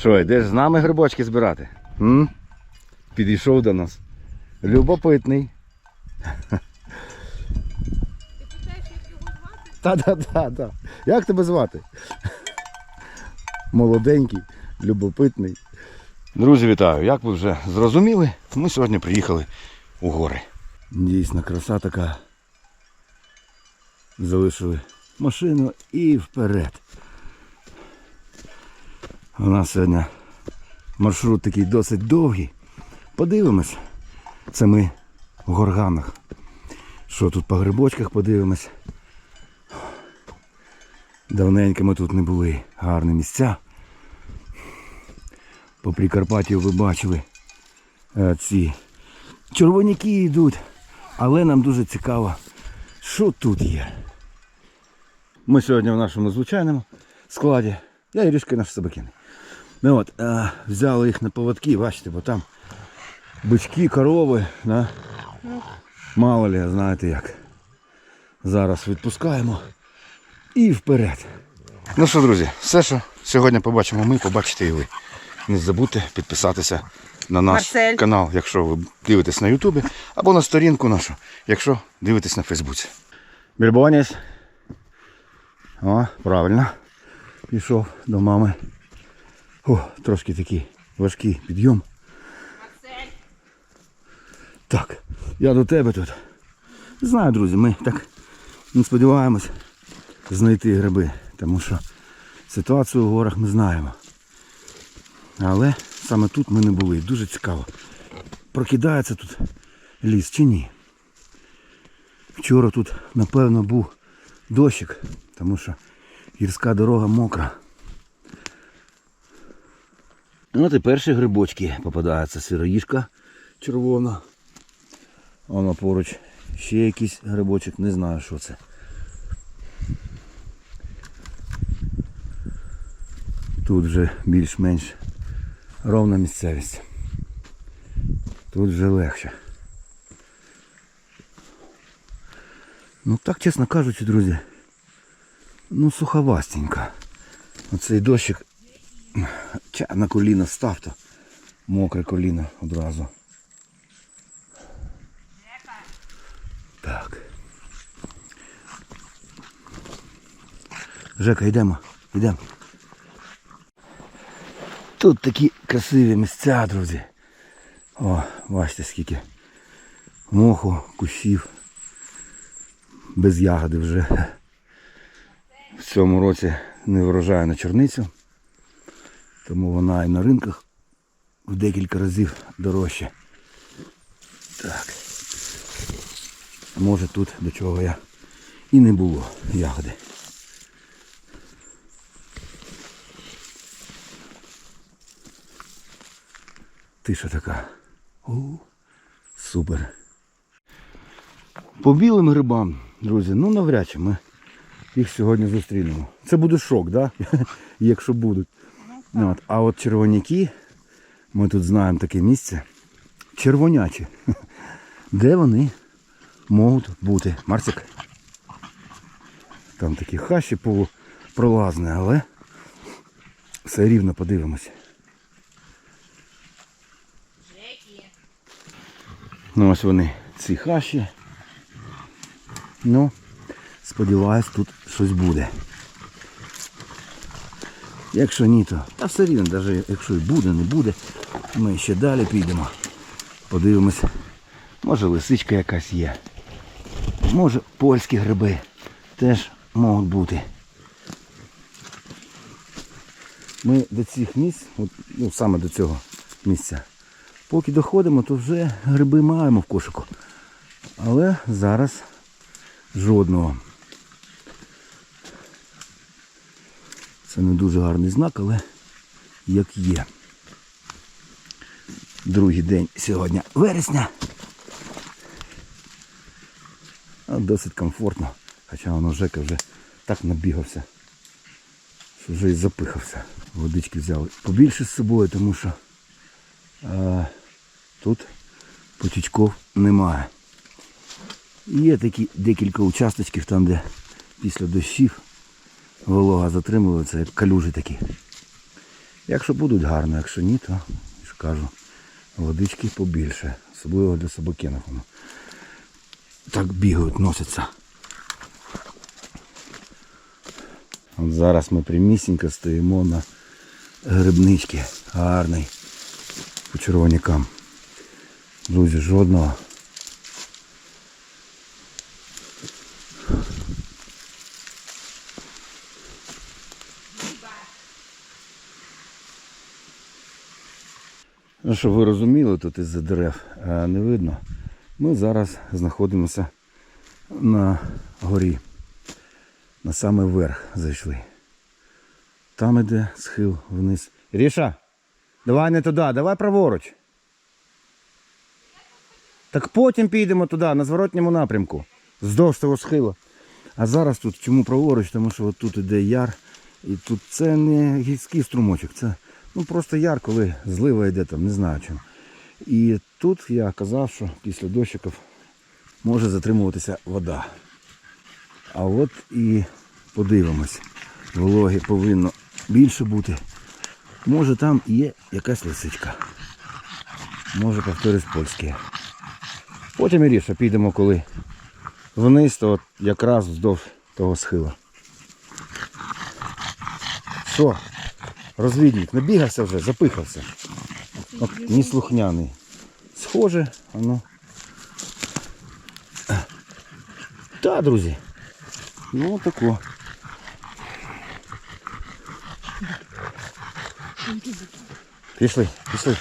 Що, йдеш з нами грибочки збирати? М? Підійшов до нас. Любопитний. Та-та-та-та. Як тебе звати? Молоденький, любопитний. Друзі, вітаю! Як ви вже зрозуміли, ми сьогодні приїхали у гори. Дійсно, краса така. Залишили машину і вперед. У нас сьогодні маршрут такий досить довгий. Подивимось. Це ми в горганах. Що тут по грибочках подивимось. Давненько ми тут не були. Гарні місця. По Прикарпаттю ви бачили е, ці червоняки йдуть. Але нам дуже цікаво, що тут є. Ми сьогодні в нашому звичайному складі. Я і ріжки наш собакини. Ну от, е, взяли їх на поводки, бачите, бо там бички, корови, да? мало ли, знаєте як. Зараз відпускаємо і вперед. Ну що, друзі, все, що сьогодні побачимо ми, побачите і ви. Не забудьте підписатися на наш Марсель. канал, якщо ви дивитесь на Ютубі, або на сторінку нашу, якщо дивитесь на Фейсбуці. Більбоніс. О, правильно. Пішов до мами. О, трошки такий важкий підйом. Так, я до тебе тут. Знаю, друзі, ми так не сподіваємось знайти гриби, тому що ситуацію в горах ми знаємо. Але саме тут ми не були. Дуже цікаво. Прокидається тут ліс чи ні. Вчора тут, напевно, був дощик, тому що гірська дорога мокра. Ну, от і перші грибочки попадаються сироїжка червона. Воно поруч ще якийсь грибочок, не знаю що це. Тут вже більш-менш ровна місцевість. Тут вже легше. Ну так, чесно кажучи, друзі, ну суховастенько. Оцей дощик ча, на коліно став, то мокре коліно одразу. Так. Жека, йдемо, йдемо. Тут такі красиві місця, друзі. О, бачите скільки моху, кущів. Без ягоди вже. В цьому році не врожаю на чорницю. Тому вона і на ринках в декілька разів дорожче. Так. Може тут до чого я і не було ягоди. Тиша така. О, супер. По білим грибам, друзі, ну навряд чи ми їх сьогодні зустрінемо. Це буде шок, да? якщо будуть. Ну, От. А от червоняки, ми тут знаємо таке місце. Червонячі. Де вони можуть бути? Марсик. Там такі хащі полупролазні, але все рівно подивимося. Ну ось вони, ці хащі. Ну, сподіваюсь, тут щось буде. Якщо ні, то та все рівно, навіть якщо і буде, не буде, ми ще далі підемо. Подивимось, може лисичка якась є. Може польські гриби теж можуть бути. Ми до цих місць, от, ну саме до цього місця, поки доходимо, то вже гриби маємо в кошику. Але зараз жодного. Це не дуже гарний знак, але як є. Другий день сьогодні вересня. Досить комфортно. Хоча воно Жека вже так набігався, що вже і запихався. Водички взяли побільше з собою, тому що а, тут потічков немає. Є такі декілька участочків там, де після дощів волога затримується, як калюжі такі. Якщо будуть гарно, якщо ні, то ж кажу, водички побільше. Особливо для собакинок. воно Так бігають, носяться. От зараз ми прямісінько стоїмо на грибничці. Гарний. По червонякам. Друзі, жодного. Щоб ви розуміли, тут із-за дерев е, не видно. Ми зараз знаходимося на горі. На самий верх зайшли. Там іде схил вниз. Ріша, давай не туди, давай праворуч. Так потім підемо туди, на зворотньому напрямку. Вздовж того схилу. А зараз тут чому праворуч, тому що от тут іде яр. І тут це не гірський струмочок, це ну, просто яр, коли злива йде там, не знаю чим. І тут я казав, що після дощиків може затримуватися вода. А от і подивимось. Вологи повинно більше бути. Може там є якась лисичка. Може повторюсь польське. Потім Іріша підемо коли вниз, то от якраз вздовж того схила. Що? Розвідник, набігався вже, запихався. От, неслухняний. Схоже, воно. Та, друзі. Ну тако. Пішли, пішли.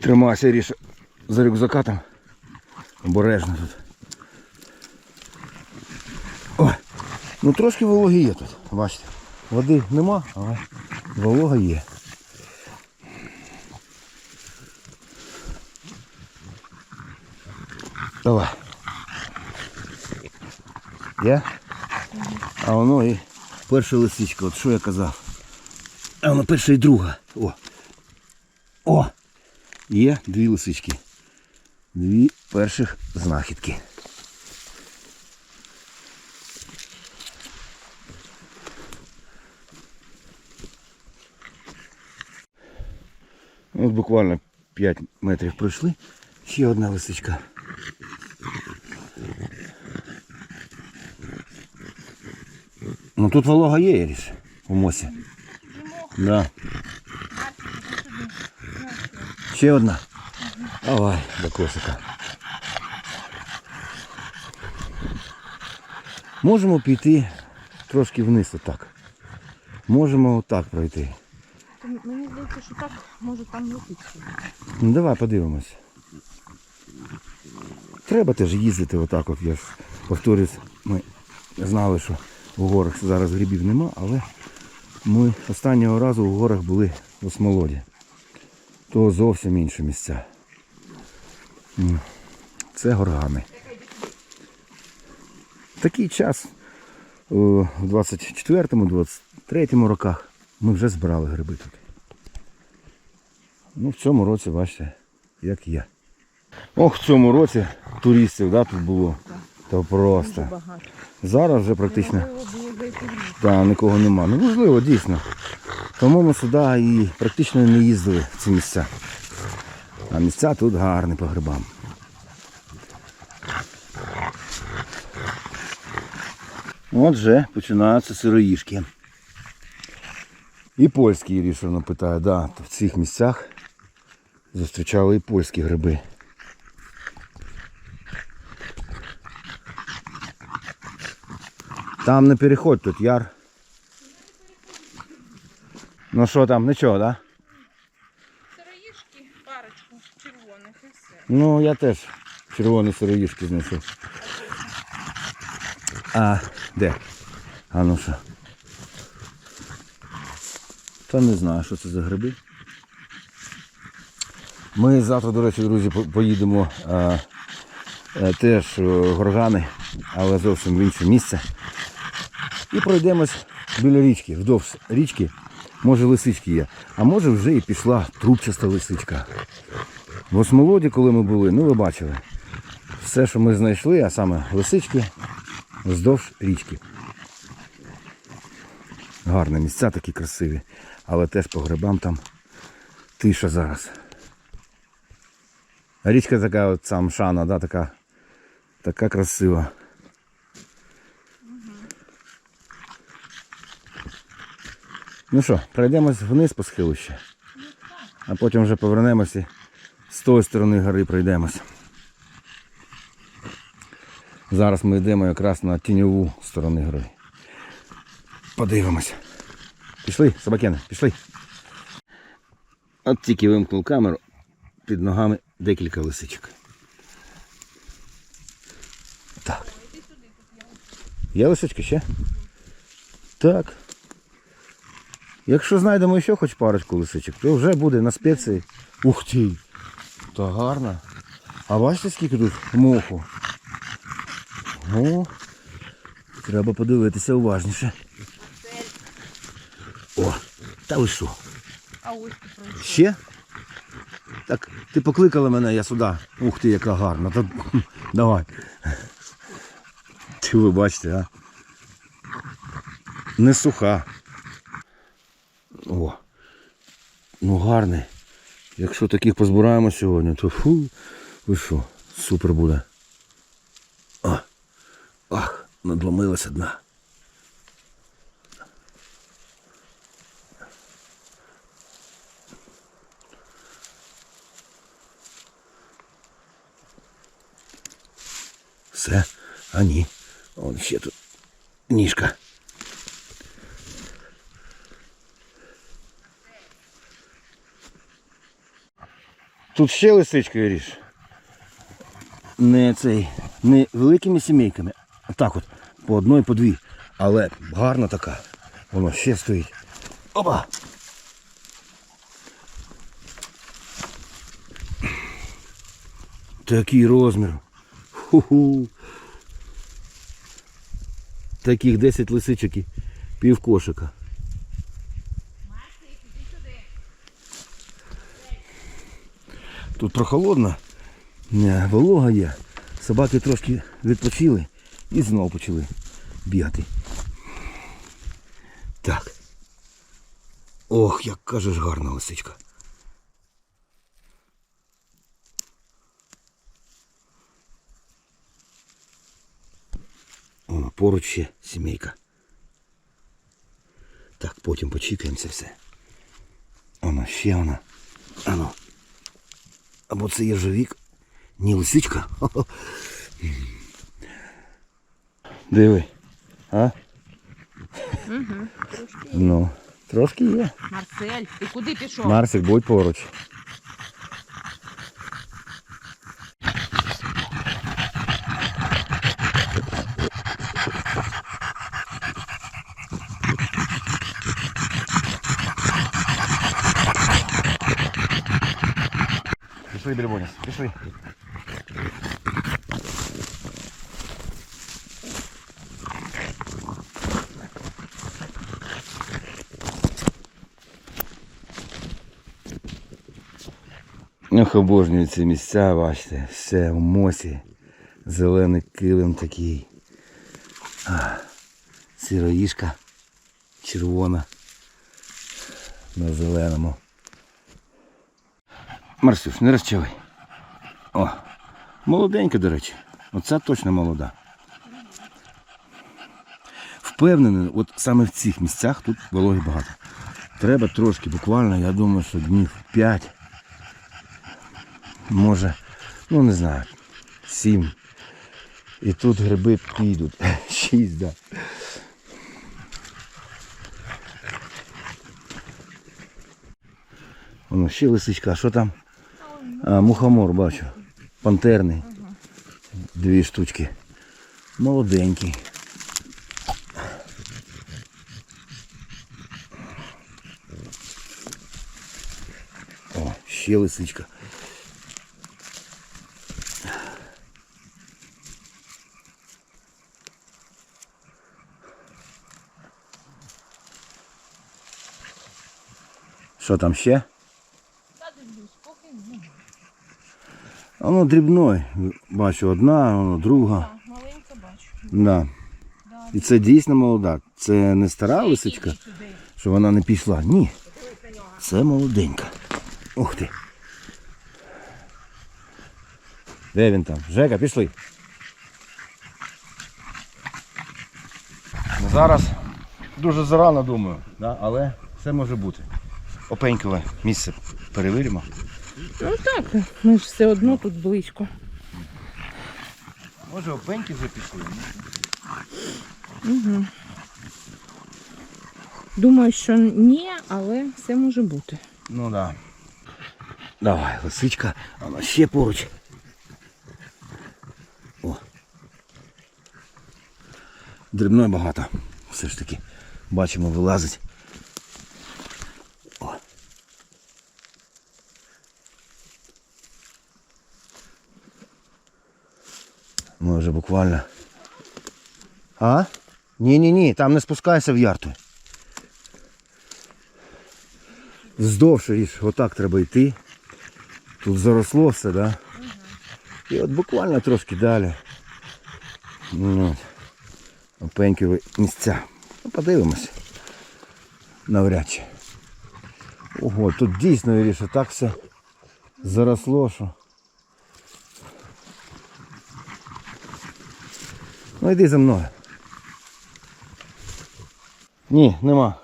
Тримайся, Ріша, за рюкзака там. Обережно тут. Ой, ну трошки вологи є тут, бачите. Води нема, але волога є. Давай. Я? А воно і перша лисичка, от що я казав. А воно перша і друга. О. О! Є дві лисички. Дві перших знахідки. От буквально 5 метрів пройшли. Ще одна лисичка. Ну тут волога є, Іріш, у мосі. Да. Ще одна. Давай, до кошика. Можемо піти трошки вниз отак. Можемо отак пройти. То Мені здається, що так може там летіти. Ну давай подивимось. Треба теж їздити отак от. Я ж повторюсь, ми знали, що в горах зараз грибів нема, але ми останнього разу в горах були в Осмолоді. То зовсім інші місця. Це горгани. Такий час о, в 24-23 роках ми вже збирали гриби тут. Ну, в цьому році, бачите, як є. Ох, в цьому році туристів да, тут було. То просто. Зараз вже практично та, нікого нема. Ну можливо, дійсно. Тому ми сюди і практично не їздили в ці місця. А місця тут гарні по грибам. Отже, починаються сироїшки. І польські рішено питає, да, в цих місцях зустрічали і польські гриби. Там не переходь, тут яр. Ну що там, нічого, да? Сироїшки, парочку червоних і все. Ну, я теж червоні сироїшки знайшов. А, де? А ну що? Та не знаю, що це за гриби. Ми завтра, до речі, друзі, поїдемо а, е, теж в горгани, але зовсім в інше місце. І пройдемось біля річки, вдовж річки. Може лисички є, а може вже і пішла трубчаста лисичка. В Осмолоді, коли ми були, ну ви бачили, все, що ми знайшли, а саме лисички вздовж річки. Гарні місця такі красиві. Але теж по грибам там тиша зараз. Річка така от сам шана, да, така, така красива. Ну що, пройдемось вниз по схилу ще. А потім вже повернемося і з тої сторони гори пройдемось. Зараз ми йдемо якраз на тіньову сторону гори. Подивимось. Пішли, собакени, пішли. От тільки вимкнув камеру, під ногами декілька лисичок. Так. Є лисички ще? Так. Якщо знайдемо ще хоч парочку лисичок, то вже буде на спеції. Ух ти! Та гарна. А бачите, скільки тут моху? О, треба подивитися уважніше. Та ви що? А ось ти. Ще? Так, ти покликала мене, я сюди. Ух ти, яка гарна. Та, давай. Ти ви бачите, а? Не суха. О. Ну гарний. Якщо таких позбираємо сьогодні, то фу, ви що, супер буде. О, ах, надломилася дна. Все, а ні. Ще тут ніжка. Тут ще лисички ріж. Не цей, не великими сімейками, а так от, по одної, по дві. Але гарна така. Воно ще стоїть. Опа! Такий розмір. Ху-ху. Таких 10 лисичок і пів кошика. Тут прохолодно, волога є. Собаки трошки відпочили і знову почали бігати. Так. Ох, як кажеш гарна лисичка. поруч ще сімейка. Так, потім почекаємо це все. Оно ще вона. Ано. Або це єжовік. Ні, лисичка. Хо-хо. Диви. А? Угу. Трошки. Ну, трошки є. Марсель, ти куди пішов? Марсик, будь поруч. Пішли, Бельбоніс, пішли. Ох, обожнюю ці місця, бачите, все в мосі. Зелений килим такий. Сироїшка червона на зеленому. Марсюш, не розчавай. О, молоденька, до речі. Оця точно молода. Впевнений, от саме в цих місцях тут вологи багато. Треба трошки, буквально, я думаю, що днів 5 може, ну не знаю, сім. І тут гриби підуть. Шість, да. Воно ще лисичка, що там? А, мухомор бачу. Пантерний. Дві штучки. Молоденький. О, ще лисичка. Що там ще? Та дивлюсь, поки ні. Воно дрібної. Бачу одна, воно друга. Так, маленька бачу. Да. І це дійсно молода. Це не стара лисичка. що вона не пішла. Ні. Це молоденька. Ух ти. Де він там? Жека, пішли. Ну, Зараз дуже зарано думаю, да? але все може бути. Опенькове місце перевіримо. Ну так, ми ж все одно тут близько. Може опеньки вже пішли? Угу. Думаю, що ні, але все може бути. Ну да. Давай, лисичка, вона ще поруч. О. Дрібної багато. Все ж таки. Бачимо, вилазить. Ми вже буквально. А? Ні-ні-ні, там не спускайся в ярту. Вздовж ріж, отак треба йти. Тут заросло все, да? І от буквально трошки далі. Ну. Опенькові місця. Ну, подивимось. Навряд чи. Ого, тут дійсно Іріша, так все заросло, що. Ну йди за мною. Ні, нема.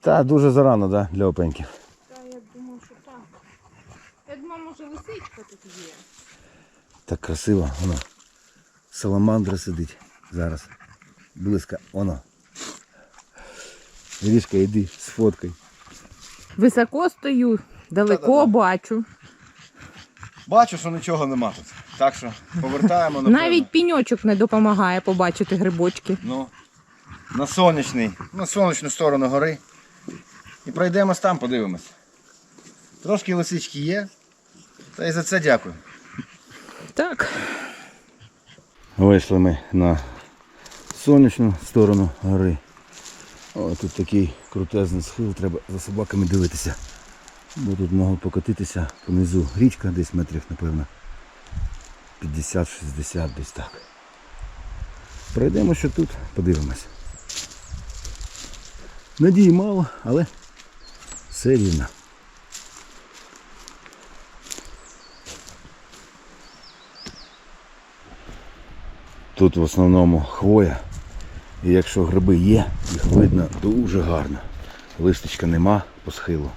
Та дуже зарано, да, для опеньків. Та я думаю, що так. Я думаю, може лисичка тут є. Так красиво, воно. Саламандра сидить зараз. Близько, воно. Ірішка, йди, сфоткай. Високо стою, далеко Та-та-та. бачу. Бачу, що нічого нема тут. Так що повертаємо Навіть піньочок не допомагає побачити грибочки. ну, на сонячний, на сонячну сторону гори. І пройдемось там, подивимось. Трошки лисички є. Та й за це дякую. Так. Вийшли ми на сонячну сторону гори. О, тут такий крутезний схил, треба за собаками дивитися. Бо тут можуть покотитися понизу річка десь метрів, напевно. 50-60 десь так. Пройдемо що тут, подивимось. Надії мало, але все рівно. Тут в основному хвоя. І якщо гриби є, їх видно дуже гарно. Листочка нема по схилу.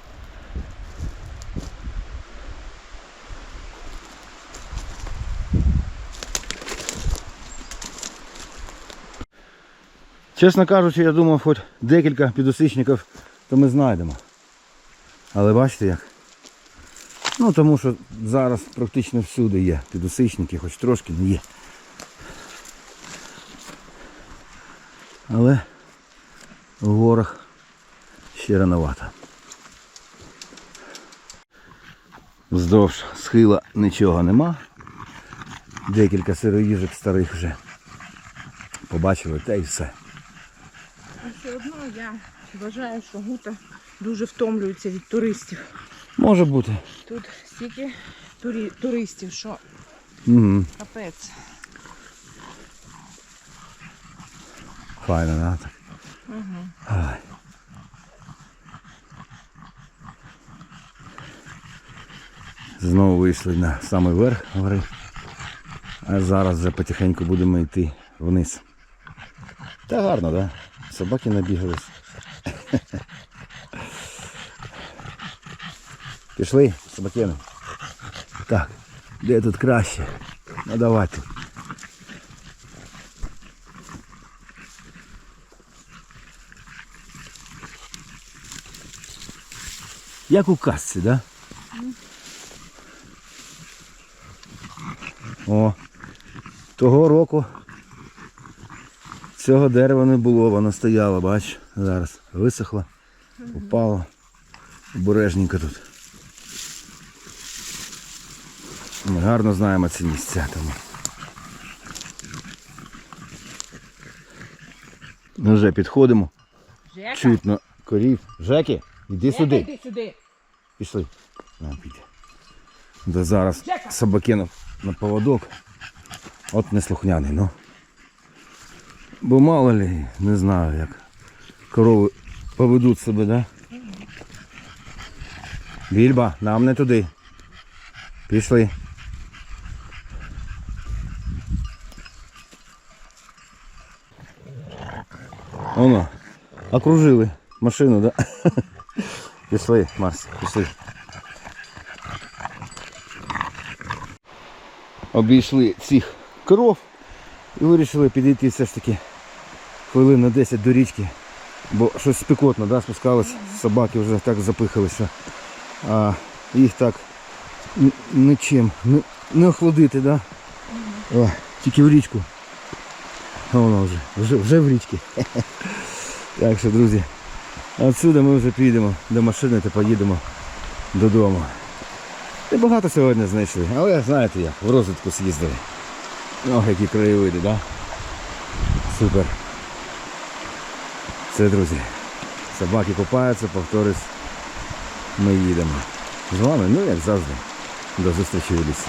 Чесно кажучи, я думав, хоч декілька підосичників, то ми знайдемо. Але бачите як? Ну тому що зараз практично всюди є підосичники, хоч трошки не є. Але в горах ще рановато. Вздовж схила нічого нема. Декілька сироїжок старих вже побачили, та й все. Все одно я вважаю, що гута дуже втомлюється від туристів. Може бути. Тут стільки турі- туристів, що Угу. капець. Файно, да? Так. Угу. Ай. Знову вийшли на самий верх гори. А зараз вже потихеньку будемо йти вниз. Та гарно, так? Да? Собаки набігались. Пішли, собакени. Так, де тут краще? Ну давай тут. Як у казці, да? О, того року цього дерева не було, воно стояло, бач, зараз висохло, упало. Обережненько тут. Ми гарно знаємо ці місця тому. Ми вже підходимо, Жека, чутно корів. Жеки, іди сюди. Жека, йди сюди. Пішли. На, піде. Де зараз Жека. собакинув на поводок. От неслухняний, ну. Бо мало ли, не знаю як. Корови поведуть себе, да? Більба, нам не туди. Пішли. Оно. Окружили машину, да? Пішли, Марс, пішли. Обійшли цих коров і вирішили підійти все ж таки хвилин на 10 до річки. Бо щось спекотно, да, спускалось, собаки вже так запихалися. А їх так нічим не, не охолодити, да? О, тільки в річку. А воно вже, вже, вже в річці. Так що, друзі, отсюди ми вже підемо до машини та поїдемо додому. І багато сьогодні знайшли, але знаєте як, в розвитку з'їздили. Ох, які краєвиди, да? Супер. Все, друзі. Собаки купаються, повторюсь, ми їдемо. З вами, ну як завжди, до зустрічі у лісі.